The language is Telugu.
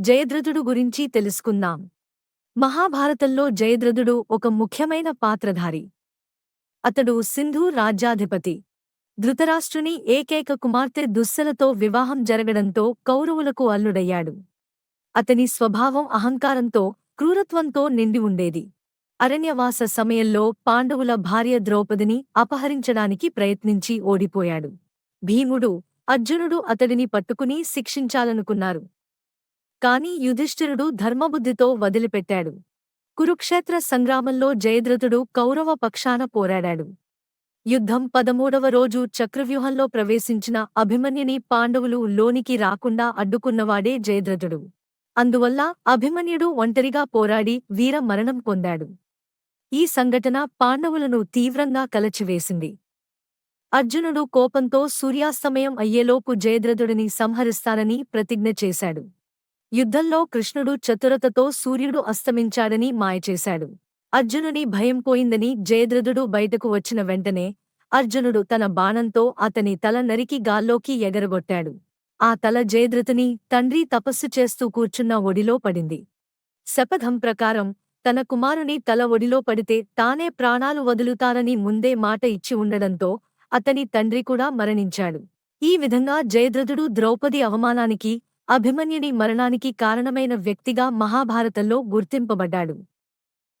జయద్రథుడు గురించి తెలుసుకుందాం. మహాభారతంలో జయద్రథుడు ఒక ముఖ్యమైన పాత్రధారి. అతడు సింధు రాజ్యాధిపతి. ధృతరాష్ట్రుని ఏకైక కుమార్తె దుస్సలతో వివాహం జరగడంతో కౌరవులకు అల్లుడయ్యాడు. అతని స్వభావం అహంకారంతో క్రూరత్వంతో నిండి ఉండేది. అరణ్యవాస సమయంలో పాండవుల భార్య ద్రౌపదిని అపహరించడానికి ప్రయత్నించి ఓడిపోయాడు. భీముడు అర్జునుడు అతడిని పట్టుకుని శిక్షించాలనుకున్నారు. కాని యుధిష్ఠిరుడు ధర్మబుద్ధితో వదిలిపెట్టాడు. కురుక్షేత్ర సంగ్రామంలో జయద్రథుడు కౌరవ పక్షాన పోరాడాడు. యుద్ధం పదమూడవ రోజు చక్రవ్యూహంలో ప్రవేశించిన అభిమన్యుని పాండవులు లోనికి రాకుండా అడ్డుకున్నవాడే జయద్రథుడు. అందువల్ల అభిమన్యుడు ఒంటరిగా పోరాడి వీర మరణం పొందాడు. ఈ సంఘటన పాండవులను తీవ్రంగా కలచివేసింది. అర్జునుడు కోపంతో సూర్యాస్తమయం అయ్యేలోపు జయద్రథుడిని సంహరిస్తానని ప్రతిజ్ఞ చేశాడు. యుద్ధంలో కృష్ణుడు చతురతతో సూర్యుడు అస్తమించాడని మాయచేశాడు. అర్జునుని భయం పోయిందని జయద్రథుడు బయటకు వచ్చిన వెంటనే అర్జునుడు తన బాణంతో అతని తల నరికి గాల్లోకి ఎగరగొట్టాడు. ఆ తల జయద్రథుని తండ్రి తపస్సు చేస్తూ కూర్చున్న ఒడిలో పడింది. శపథం ప్రకారం తన కుమారుని తల ఒడిలో పడితే తానే ప్రాణాలు వదులుతానని ముందే మాట ఇచ్చి ఉండడంతో అతని తండ్రి కూడా మరణించాడు. ఈ విధంగా జయద్రథుడు ద్రౌపది అవమానానికి అభిమన్యుని మరణానికి కారణమైన వ్యక్తిగా మహాభారతంలో గుర్తింపబడ్డాడు.